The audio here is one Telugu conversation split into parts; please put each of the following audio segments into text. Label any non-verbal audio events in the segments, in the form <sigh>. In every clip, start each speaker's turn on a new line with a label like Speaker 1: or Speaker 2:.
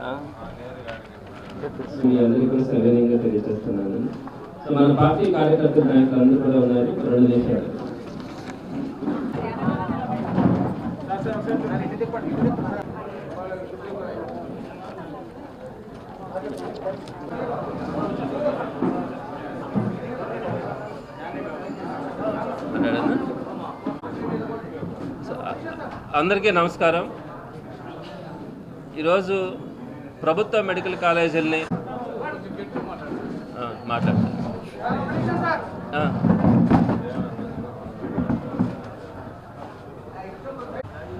Speaker 1: ఆ,
Speaker 2: మీ అందరికీ కూడా సవినయంగా తెలియజేస్తున్నాను. సో మన పార్టీ కార్యకర్తల నాయకులు అందరూ కూడా ఉన్నారు. రెండు నిమిషాలు.
Speaker 1: మాట్లాడనా? అందరికీ నమస్కారం. ఈరోజు ప్రభుత్వ మెడికల్ కాలేజీలని మాట్లాడతాను.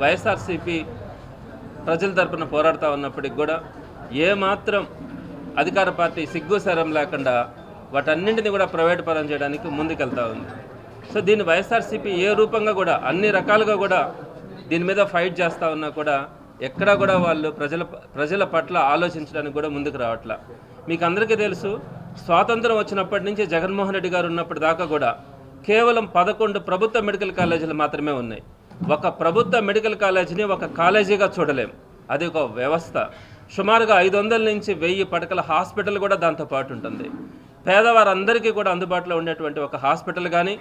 Speaker 1: వైఎస్ఆర్సిపి ప్రజల తరపున పోరాడుతూ ఉన్నప్పటికి కూడా ఏమాత్రం అధికార పార్టీ సిగ్గు శరం లేకుండా వాటన్నింటినీ కూడా ప్రైవేట్ పరం చేయడానికి ముందుకెళ్తా ఉంది. సో దీన్ని వైఎస్ఆర్సీపీ ఏ రూపంగా కూడా అన్ని రకాలుగా కూడా దీని మీద ఫైట్ చేస్తూ ఉన్నా కూడా ఎక్కడా కూడా వాళ్ళు ప్రజల ప్రజల పట్ల ఆలోచించడానికి కూడా ముందుకు రావట్లా. మీకు అందరికీ తెలుసు స్వాతంత్రం వచ్చినప్పటి నుంచి జగన్మోహన్ రెడ్డి గారు ఉన్నప్పటి దాకా కూడా కేవలం పదకొండు ప్రభుత్వ మెడికల్ కాలేజీలు మాత్రమే ఉన్నాయి. ఒక ప్రభుత్వ మెడికల్ కాలేజీని ఒక కాలేజీగా చూడలేం. అది ఒక వ్యవస్థ. సుమారుగా ఐదు వందల నుంచి వెయ్యి పడకల హాస్పిటల్ కూడా దాంతో పాటు ఉంటుంది. పేదవారందరికీ కూడా అందుబాటులో ఉండేటువంటి ఒక హాస్పిటల్ కానీ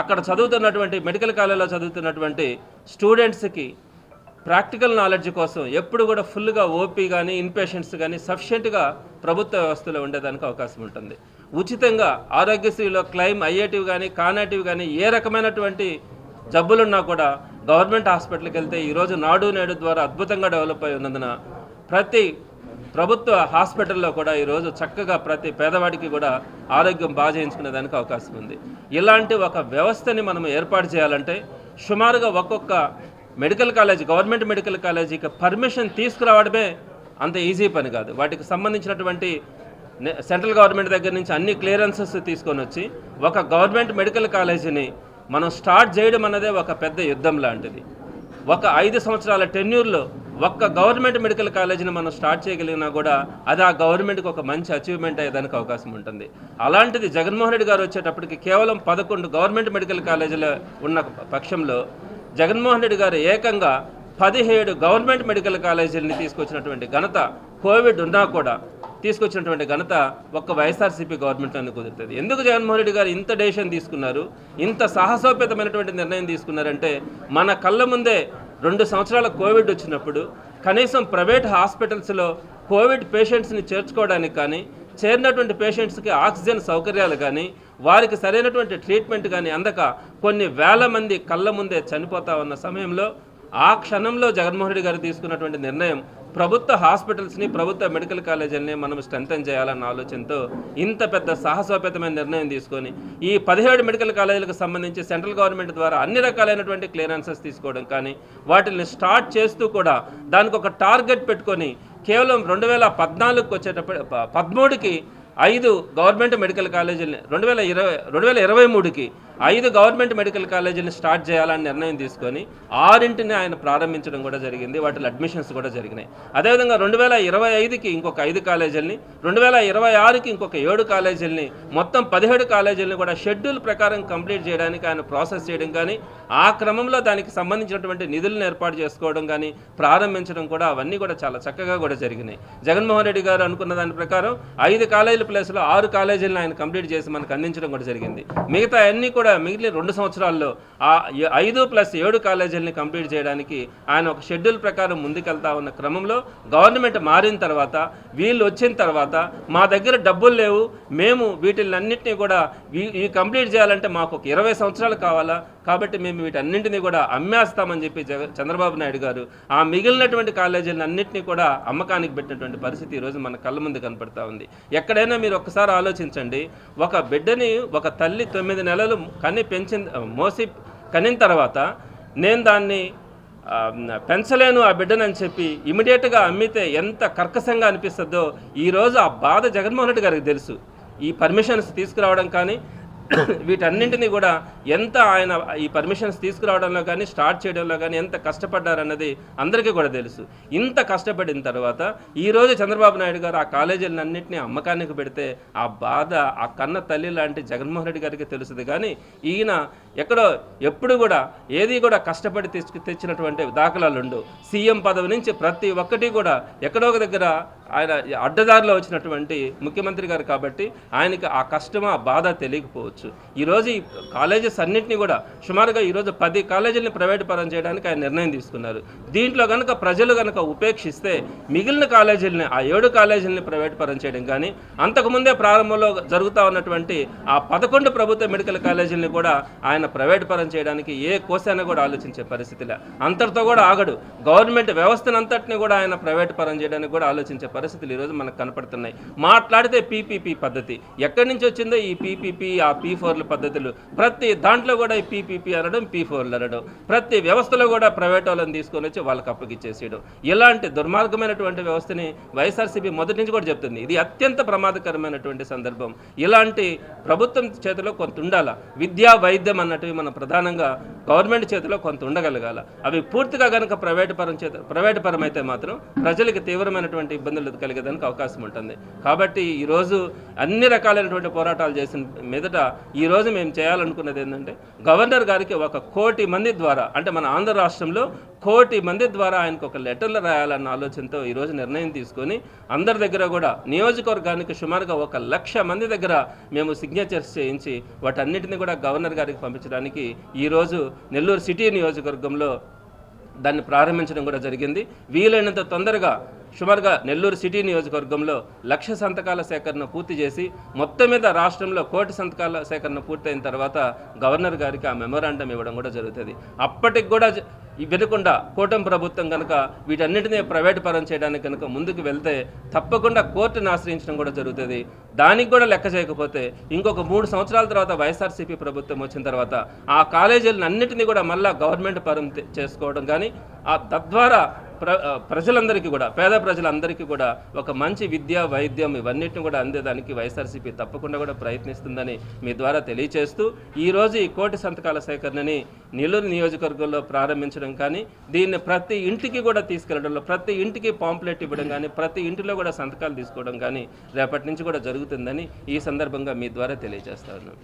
Speaker 1: అక్కడ చదువుతున్నటువంటి మెడికల్ కాలేజీలో చదువుతున్నటువంటి స్టూడెంట్స్కి ప్రాక్టికల్ నాలెడ్జ్ కోసం ఎప్పుడు కూడా ఫుల్గా ఓపీ కానీ ఇన్పేషెంట్స్ కానీ సఫిషియెంట్గా ప్రభుత్వ వ్యవస్థలో ఉండేదానికి అవకాశం ఉంటుంది. ఉచితంగా ఆరోగ్యశ్రీలో క్లెయిమ్ అయ్యేటివి కానీ కానేటివి కానీ ఏ రకమైనటువంటి జబ్బులున్నా కూడా గవర్నమెంట్ హాస్పిటల్కి వెళ్తే ఈరోజు నాడు నేడు ద్వారా అద్భుతంగా డెవలప్ అయి ఉన్నందున ప్రతి ప్రభుత్వ హాస్పిటల్లో కూడా ఈరోజు చక్కగా ప్రతి పేదవాడికి కూడా ఆరోగ్యం బాగా చేయించుకునేదానికి అవకాశం ఉంది. ఇలాంటి ఒక వ్యవస్థని మనం ఏర్పాటు చేయాలంటే సుమారుగా ఒక్కొక్క మెడికల్ కాలేజ్ గవర్నమెంట్ మెడికల్ కాలేజీకి పర్మిషన్ తీసుకురావడమే అంత ఈజీ పని కాదు. వాటికి సంబంధించినటువంటి సెంట్రల్ గవర్నమెంట్ దగ్గర నుంచి అన్ని క్లియరెన్సెస్ తీసుకొని వచ్చి ఒక గవర్నమెంట్ మెడికల్ కాలేజీని మనం స్టార్ట్ చేయడం అన్నదే ఒక పెద్ద యుద్ధం లాంటిది. ఒక ఐదు సంవత్సరాల టెన్యూర్లో ఒక్క గవర్నమెంట్ మెడికల్ కాలేజీని మనం స్టార్ట్ చేయగలిగినా కూడా అది ఆ గవర్నమెంట్కి ఒక మంచి అచీవ్మెంట్ అయ్యేదానికి అవకాశం ఉంటుంది. అలాంటిది జగన్మోహన్ రెడ్డి గారు వచ్చేటప్పటికి కేవలం పదకొండు గవర్నమెంట్ మెడికల్ కాలేజీలు ఉన్న పక్షంలో జగన్మోహన్ రెడ్డి గారు ఏకంగా పదిహేడు గవర్నమెంట్ మెడికల్ కాలేజీలని తీసుకొచ్చినటువంటి ఘనత కోవిడ్ ఉన్నా కూడా తీసుకొచ్చినటువంటి ఘనత ఒక్క వైఎస్ఆర్సీపీ గవర్నమెంట్లోనే కుదురుతుంది. ఎందుకు జగన్మోహన్ రెడ్డి గారు ఇంత డెసిషన్ తీసుకున్నారు? ఇంత సాహసోపేతమైనటువంటి నిర్ణయం తీసుకున్నారంటే మన కళ్ళ ముందే రెండు సంవత్సరాల కోవిడ్ వచ్చినప్పుడు కనీసం ప్రైవేట్ హాస్పిటల్స్లో కోవిడ్ పేషెంట్స్ని చేర్చుకోవడానికి కానీ చేరినటువంటి పేషెంట్స్కి ఆక్సిజన్ సౌకర్యాలు కానీ వారికి సరైనటువంటి ట్రీట్మెంట్ కానీ అందక కొన్ని వేల మంది కళ్ళ ముందే చనిపోతా ఉన్న సమయంలో ఆ క్షణంలో జగన్మోహన్ రెడ్డి గారు తీసుకున్నటువంటి నిర్ణయం ప్రభుత్వ హాస్పిటల్స్ని ప్రభుత్వ మెడికల్ కాలేజీలని మనం స్ట్రెంగ్తన్ చేయాలన్న ఆలోచనతో ఇంత పెద్ద సాహసోపేతమైన నిర్ణయం తీసుకొని ఈ పదిహేడు మెడికల్ కాలేజీలకు సంబంధించి సెంట్రల్ గవర్నమెంట్ ద్వారా అన్ని రకాలైనటువంటి క్లియరెన్సెస్ తీసుకోవడం కానీ వాటిని స్టార్ట్ చేస్తూ కూడా దానికి ఒక టార్గెట్ పెట్టుకొని కేవలం రెండు వేల పద్నాలుగుకి వచ్చేటప్పుడు పదమూడుకి ఐదు గవర్నమెంట్ మెడికల్ కాలేజీలని రెండు వేల ఇరవై రెండు వేల ఇరవై మూడుకి ఐదు గవర్నమెంట్ మెడికల్ కాలేజీని స్టార్ట్ చేయాలని నిర్ణయం తీసుకొని ఆరింటిని ఆయన ప్రారంభించడం కూడా జరిగింది వాటిలో అడ్మిషన్స్ కూడా జరిగినాయి. అదేవిధంగా రెండు వేల ఇరవై ఐదుకి ఇంకొక ఐదు కాలేజీలని రెండు వేల ఇరవై ఆరుకి ఇంకొక ఏడు కాలేజీలని మొత్తం పదిహేడు కాలేజీలని కూడా షెడ్యూల్ ప్రకారం కంప్లీట్ చేయడానికి ఆయన ప్రాసెస్ చేయడం కానీ ఆ క్రమంలో దానికి సంబంధించినటువంటి నిధులను ఏర్పాటు చేసుకోవడం కానీ ప్రారంభించడం కూడా అవన్నీ కూడా చాలా చక్కగా కూడా జరిగినాయి. జగన్మోహన్ రెడ్డి గారు అనుకున్న దాని ప్రకారం ఐదు కాలేజీల ప్లేస్లో ఆరు కాలేజీలను ఆయన కంప్లీట్ చేసి మనకు అందించడం కూడా జరిగింది. మిగతా అన్నీ కూడా మిగిలిన రెండు సంవత్సరాల్లో ఆ ఐదు ప్లస్ ఏడు కాలేజీలని కంప్లీట్ చేయడానికి ఆయన ఒక షెడ్యూల్ ప్రకారం ముందుకెళ్తా ఉన్న క్రమంలో గవర్నమెంట్ మారిన తర్వాత వీళ్ళు వచ్చిన తర్వాత మా దగ్గర డబ్బులు లేవు మేము వీటిలన్నింటినీ కూడా ఈ- ఈ కంప్లీట్ చేయాలంటే మాకు ఒక ఇరవై సంవత్సరాలు కావాలా? కాబట్టి మేము వీటన్నింటినీ కూడా అమ్మేస్తామని చెప్పి జగ చంద్రబాబు నాయుడు గారు ఆ మిగిలినటువంటి కాలేజీలను అన్నింటినీ కూడా అమ్మకానికి పెట్టినటువంటి పరిస్థితి ఈరోజు మన కళ్ళ ముందు కనపడతా ఉంది. ఎక్కడైనా మీరు ఒక్కసారి ఆలోచించండి ఒక బిడ్డని ఒక తల్లి తొమ్మిది నెలలు కని పెంచిన మోసి కనిన తర్వాత నేను దాన్ని పెంచలేను ఆ బిడ్డనని చెప్పి ఇమీడియట్గా అమ్మితే ఎంత కర్కశంగా అనిపిస్తుందో ఈరోజు ఆ బాధ జగన్మోహన్ రెడ్డి గారికి తెలుసు. ఈ పర్మిషన్స్ తీసుకురావడం కానీ <coughs> వీటన్నింటినీ కూడా ఎంత ఆయన ఈ పర్మిషన్స్ తీసుకురావడంలో కానీ స్టార్ట్ చేయడంలో కానీ ఎంత కష్టపడ్డారన్నది అందరికీ కూడా తెలుసు. ఇంత కష్టపడిన తర్వాత ఈరోజు చంద్రబాబు నాయుడు గారు ఆ కాలేజీలన్నింటినీ అమ్మకానికి పెడితే ఆ బాధ ఆ కన్న తల్లి లాంటి జగన్మోహన్ రెడ్డి గారికి తెలుస్తుంది కానీ ఈయన ఎక్కడో ఎప్పుడు కూడా ఏది కూడా కష్టపడి తెచ్చి తెచ్చినటువంటి దాఖలాలు ఉండవు సీఎం పదవి నుంచి ప్రతి ఒక్కటి కూడా ఎక్కడో ఒక దగ్గర ఆయన అడ్డదారిలో వచ్చినటువంటి ముఖ్యమంత్రి గారు కాబట్టి ఆయనకి ఆ కష్టం ఆ బాధ తెలియకపోవచ్చు. ఈరోజు ఈ కాలేజెస్ అన్నింటినీ కూడా సుమారుగా ఈరోజు పది కాలేజీలని ప్రైవేట్ పరం చేయడానికి ఆయన నిర్ణయం తీసుకున్నారు. దీంట్లో కనుక ప్రజలు కనుక ఉపేక్షిస్తే మిగిలిన కాలేజీలని ఆ ఏడు కాలేజీలని ప్రైవేట్ పరం చేయడం కానీ అంతకుముందే ప్రారంభంలో జరుగుతూ ఉన్నటువంటి ఆ పదకొండు ప్రభుత్వ మెడికల్ కాలేజీలని కూడా ఆయన ప్రైవేట్ పరం చేయడానికి ఏ కోసాన కూడా ఆలోచించే పరిస్థితిలే అంతటితో కూడా ఆగడు. గవర్నమెంట్ వ్యవస్థనంతటిని కూడా ఆయన ప్రైవేట్ పరం చేయడానికి కూడా ఆలోచించే పరిస్థితులు ఈరోజు మనకు కనపడుతున్నాయి. మాట్లాడితే పీపీపీ పద్ధతి. ఎక్కడి నుంచి వచ్చిందో ఈ పీపీపీ ఆ పీ ఫోర్ల పద్ధతులు. ప్రతి దాంట్లో కూడా ఈ పీపీపీ అనడం పీ ఫోర్లు అనడం. ప్రతి వ్యవస్థలో కూడా ప్రైవేట్ వాళ్ళని తీసుకొని వచ్చి వాళ్ళకి అప్పగిచ్చేసేయడం ఇలాంటి దుర్మార్గమైనటువంటి వ్యవస్థని వైఎస్ఆర్సీపీ మొదటి నుంచి కూడా చెప్తుంది. ఇది అత్యంత ప్రమాదకరమైనటువంటి సందర్భం. ఇలాంటి ప్రభుత్వం చేతిలో కొంత ఉండాల? విద్యా వైద్యం అన్నటివి మనం ప్రధానంగా గవర్నమెంట్ చేతిలో కొంత ఉండగలగాల. అవి పూర్తిగా కనుక ప్రైవేట్ పరం చేత ప్రైవేట్ పరం అయితే మాత్రం ప్రజలకు తీవ్రమైనటువంటి ఇబ్బందులు కలిగేదానికి అవకాశం ఉంటుంది. కాబట్టి ఈరోజు అన్ని రకాలైనటువంటి పోరాటాలు చేసిన మీదట ఈరోజు మేము చేయాలనుకున్నది ఏంటంటే గవర్నర్ గారికి ఒక కోటి మంది ద్వారా అంటే మన ఆంధ్ర రాష్ట్రంలో కోటి మంది ద్వారా ఆయనకు ఒక లెటర్లు రాయాలన్న ఆలోచనతో ఈరోజు నిర్ణయం తీసుకొని అందరి దగ్గర కూడా నియోజకవర్గానికి సుమారుగా ఒక లక్ష మంది దగ్గర మేము సిగ్నేచర్స్ చేయించి వాటన్నిటిని కూడా గవర్నర్ గారికి పంపించడానికి ఈరోజు నెల్లూరు సిటీ నియోజకవర్గంలో దాన్ని ప్రారంభించడం కూడా జరిగింది. వీలైనంత తొందరగా సుమారుగా నెల్లూరు సిటీ నియోజకవర్గంలో లక్ష సంతకాల సేకరణ పూర్తి చేసి మొత్తం మీద రాష్ట్రంలో కోటి సంతకాల సేకరణ పూర్తయిన తర్వాత గవర్నర్ గారికి ఆ మెమోరాండం ఇవ్వడం కూడా జరుగుతుంది. అప్పటికి కూడా వినకుండా కూటమి ప్రభుత్వం కనుక వీటన్నిటినీ ప్రైవేట్ పరం చేయడానికి కనుక ముందుకు వెళ్తే తప్పకుండా కోర్టును ఆశ్రయించడం కూడా జరుగుతుంది. దానికి కూడా లెక్క చేయకపోతే ఇంకొక మూడు సంవత్సరాల తర్వాత వైఎస్ఆర్సీపీ ప్రభుత్వం వచ్చిన తర్వాత ఆ కాలేజీలను అన్నిటినీ కూడా మళ్ళా గవర్నమెంట్ పరం చేసుకోవడం కానీ ఆ తద్వారా ప్ర ప్రజలందరికీ కూడా పేద ప్రజలందరికీ కూడా ఒక మంచి విద్య వైద్యం ఇవన్నిటిని కూడా అందేదానికి వైఎస్ఆర్సీపీ తప్పకుండా కూడా ప్రయత్నిస్తుందని మీ ద్వారా తెలియచేస్తూ ఈరోజు ఈ కోటి సంతకాల సేకరణని నెల్లూరు నియోజకవర్గంలో ప్రారంభించడం కానీ దీన్ని ప్రతి ఇంటికి కూడా తీసుకెళ్ళడంలో ప్రతి ఇంటికి పాంప్లెట్ ఇవ్వడం కానీ ప్రతి ఇంటిలో కూడా సంతకాలు తీసుకోవడం కానీ రేపటి నుంచి కూడా జరుగుతుందని ఈ సందర్భంగా మీ ద్వారా తెలియజేస్తాను